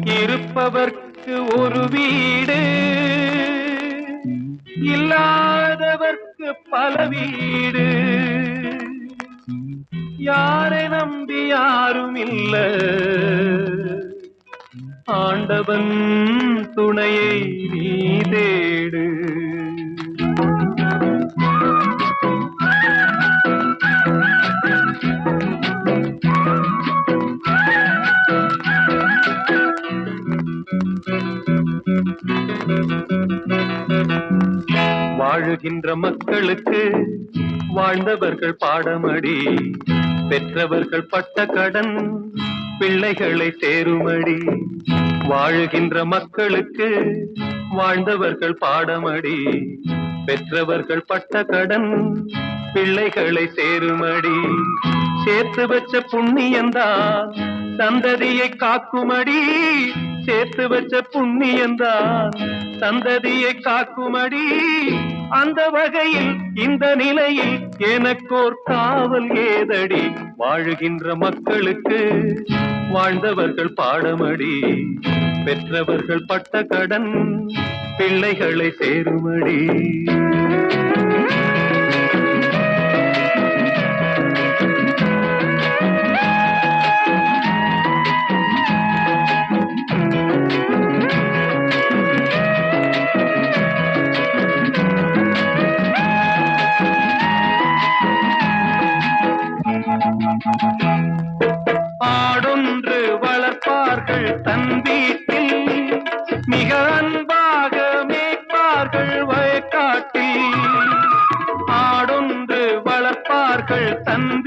இருப்பவர்க்கு ஒரு வீடு இல்லாதவர்க்கு பல வீடு. யாரை நம்பி யாரும் இல்ல. ஆண்டவன் துணையை நீ தேடு. வாழுகின்ற மக்களுக்கு வாழ்ந்தவர்கள் பாடமடி பெற்றவர்கள் பட்ட கடன் பிள்ளைகளை தேருமடி வாழுகின்ற மக்களுக்கு வாழ்ந்தவர்கள் பாடமடி பெற்றவர்கள் பட்ட கடன் பிள்ளைகளை சேருமடி. சேர்த்து வச்ச புண்ணியந்தான் சந்ததியை காக்குமடி. சேர்த்து வச்ச புண்ணியந்தான். சந்ததியை காக்குமடி. அந்த வகையில் இந்த நிலையில் எனக்கோர் காவல் ஏதடி. வாழுகின்ற மக்களுக்கு வாழ்ந்தவர்கள் பாடமடி. பெற்றவர்கள் பட்ட கடன் பிள்ளைகளை சேருமடி. மிக அன்பாக மேய்ப்பார்கள் வயக்காட்டில் ஆடொன்று வளர்ப்பார்கள் தன்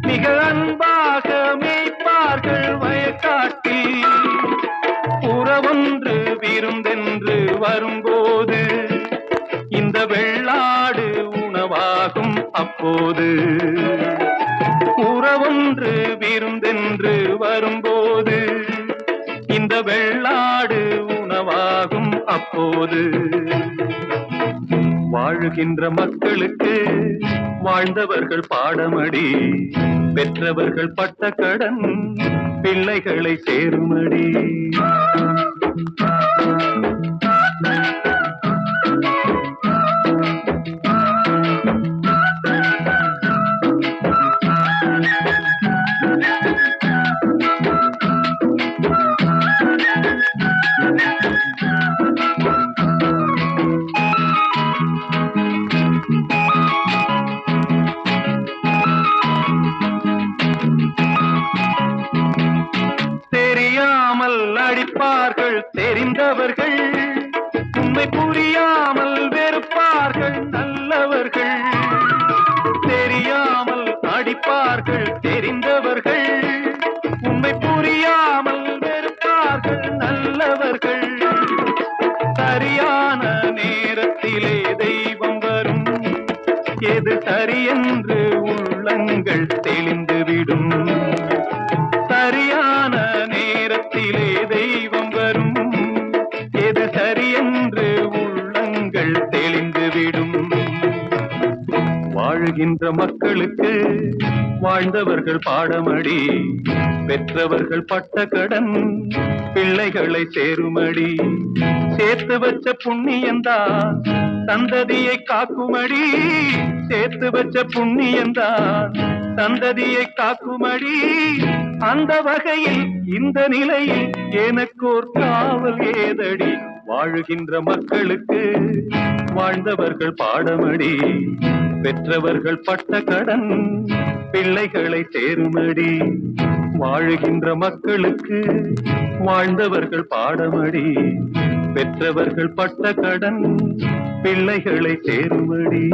மிக அன்பாக மேய்ப்பார்கள் வயக்காட்டில் உறவொன்று விருந்தென்று வரும்போது இந்த வெள்ளாடு உணவாகும் அப்போது. உறவொன்று விருந்தென்று வரும்போது இந்த வெள்ள போது. வாழுகின்ற மக்களுக்கு வாழ்ந்தவர்கள் பாடமடி பெற்றவர்கள் பட்ட கடன் பிள்ளைகளை சேருமடி. நல்லவர்கள். உண்மை புரியாமல் வெறுப்பார்கள் நல்லவர்கள். தெரியாமல் அடிப்பார்கள் தெரிந்தவர்கள். உண்மை புரியாமல் வெறுப்பார்கள் நல்லவர்கள். சரியான நேரத்திலே தெய்வம் வரும். எது சரியென்று உள்ளங்கள் தெளிந்துவிடும். வாழுகின்ற மக்களுக்கு வாழ்ந்தவர்கள் பாடமடி பெற்றவர்கள் பட்ட கடன் பிள்ளைகளை சேருமடி. சேர்த்து வச்ச புண்ணியந்தான் சந்ததியை காக்குமடி. சேர்த்து வச்ச புண்ணியந்தான் சந்ததியை காக்குமடி. அந்த வகையில் இந்த நிலையில் எனக்கோர் காவல் ஏதடி. வாழுகின்ற மக்களுக்கு வாழ்ந்தவர்கள் பாடமடி. பெற்றவர்கள் பட்ட கடன் பிள்ளைகளை சேருமடி. வாழுகின்ற மக்களுக்கு வாழ்ந்தவர்கள் பாடமடி. பெற்றவர்கள் பட்ட கடன் பிள்ளைகளை சேருமடி.